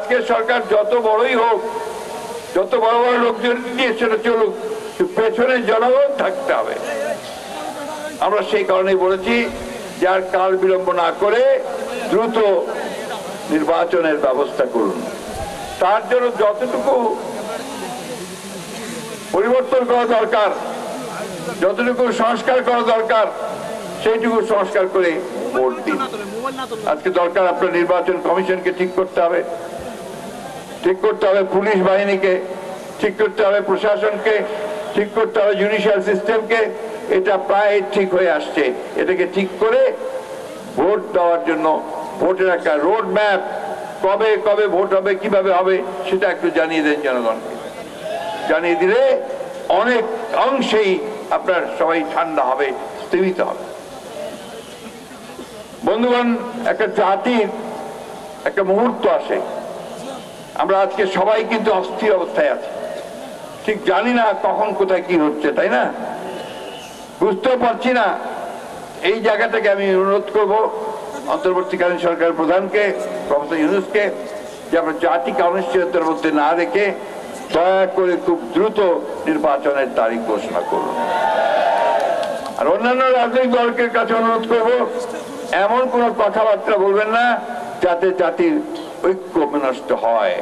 আজকে সরকার যত বড়ই হোক, যত বড় বড় লোকজন নিয়ে সেটা চলুক, পেছনে জনগণ থাকতে হবে। আমরা সেই কারণেই বলেছি যে আর কাল বিলম্ব না করে দ্রুত নির্বাচনের ব্যবস্থা করুন। তার জন্য যতটুকু পরিবর্তন করা দরকার, যতটুকু সংস্কার করা দরকার, সেইটুকু সংস্কার করে ভোট দিন। আজকে দরকার আপনার নির্বাচন কমিশনকে ঠিক করতে হবে। ঠিক করতে হবে পুলিশ বাহিনীকে, ঠিক করতে হবে প্রশাসনকে, ঠিক করতে হবে জুডিশিয়াল সিস্টেমকে এটা প্রায় ঠিক হয়ে আসছে। এটাকে ঠিক করে ভোট দেওয়ার জন্য ভোটের একটা রোড ম্যাপ কবে কবে ভোট হবে, কীভাবে হবে, সেটা একটু জানিয়ে দেন জনগণকে। জানিয়ে দিলে অনেক অংশেই আপনার সবাই ঠান্ডা হবে স্থিমিত হবে। বন্ধুগণ, একটা জাতির একটা মুহূর্ত আসে। আমরা আজকে সবাই কিন্তু অস্থির অবস্থায় আছি। ঠিক জানি না কখন কোথায় কি হচ্ছে, তাই না? বুঝতেও পারছি না। এই জায়গাটাকে আমি অনুরোধ করব অন্তর্বর্তীকালীন সরকার প্রধানকে, প্রফেসর ইউনুসকে, যে আমরা জাতিকে অনিশ্চয়তার মধ্যে না রেখে দয়া করে খুব দ্রুত নির্বাচনের তারিখ ঘোষণা করুন। আর অন্যান্য রাজনৈতিক দলকে কাছে অনুরোধ করব, এমন কোন কথাবার্তা বলবেন না যাতে জাতির ঐক্য বিনষ্ট হয়।